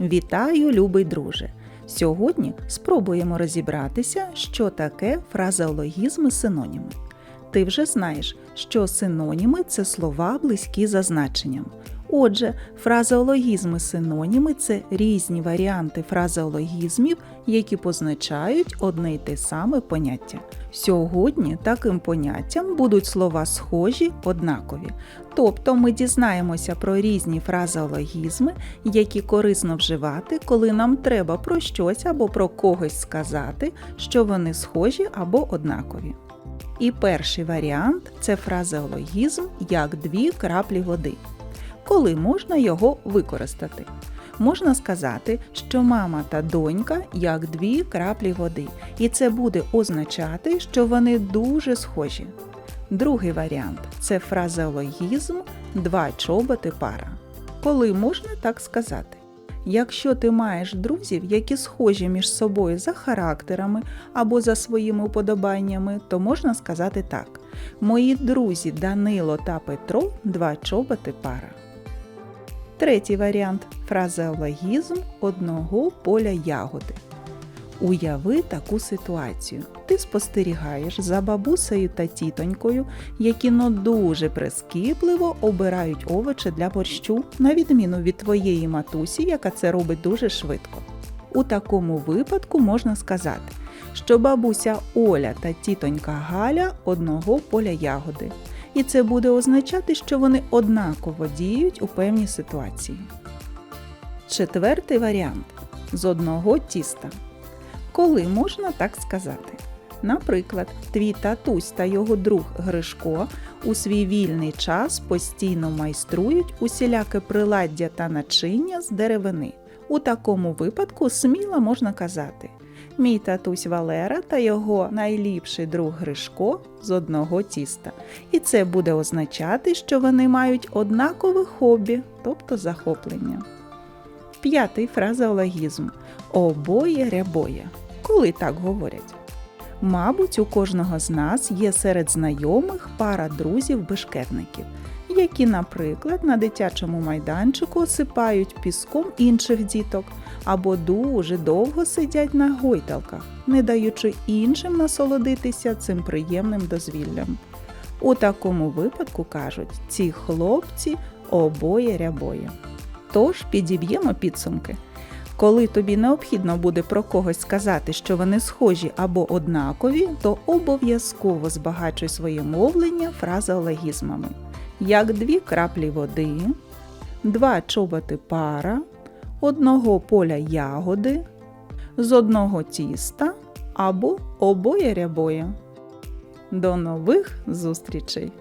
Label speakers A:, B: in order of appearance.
A: Вітаю, любий друже! Сьогодні спробуємо розібратися, що таке фразеологізми синоніми. Ти вже знаєш, що синоніми це слова близькі за значенням. Отже, фразеологізми синоніми це різні варіанти фразеологізмів, які позначають одне й те саме поняття. Сьогодні таким поняттям будуть слова схожі, однакові. Тобто ми дізнаємося про різні фразеологізми, які корисно вживати, коли нам треба про щось або про когось сказати, що вони схожі або однакові. І перший варіант це фразеологізм як дві краплі води. Коли можна його використати? Можна сказати, що мама та донька як дві краплі води, і це буде означати, що вони дуже схожі. Другий варіант це фразеологізм два чоботи пара. Коли можна так сказати? Якщо ти маєш друзів, які схожі між собою за характерами або за своїми уподобаннями, то можна сказати так: Мої друзі Данило та Петро два чоботи пара. Третій варіант фразеологізм одного поля ягоди. Уяви таку ситуацію. Ти спостерігаєш за бабусею та тітонькою, які ну дуже прискіпливо обирають овочі для борщу, на відміну від твоєї матусі, яка це робить дуже швидко. У такому випадку можна сказати, що бабуся Оля та тітонька Галя одного поля ягоди. І це буде означати, що вони однаково діють у певній ситуації. Четвертий варіант з одного тіста. Коли можна так сказати? Наприклад, твій татусь та його друг Гришко у свій вільний час постійно майструють усіляке приладдя та начиння з деревини. У такому випадку сміло можна казати: Мій татусь Валера та його найліпший друг Гришко з одного тіста. І це буде означати, що вони мають однакове хобі, тобто захоплення. П'ятий фразеологізм обоє рябоє. Коли так говорять? Мабуть, у кожного з нас є серед знайомих пара друзів-бешкетників, які, наприклад, на дитячому майданчику осипають піском інших діток або дуже довго сидять на гойдалках, не даючи іншим насолодитися цим приємним дозвіллям. У такому випадку кажуть, ці хлопці обоє рябоє. Тож підіб'ємо підсумки. Коли тобі необхідно буде про когось сказати, що вони схожі або однакові, то обов'язково збагачуй своє мовлення фразеологізмами. Як дві краплі води, два чоботи пара, одного поля ягоди, з одного тіста або обоє рябоє. До нових зустрічей!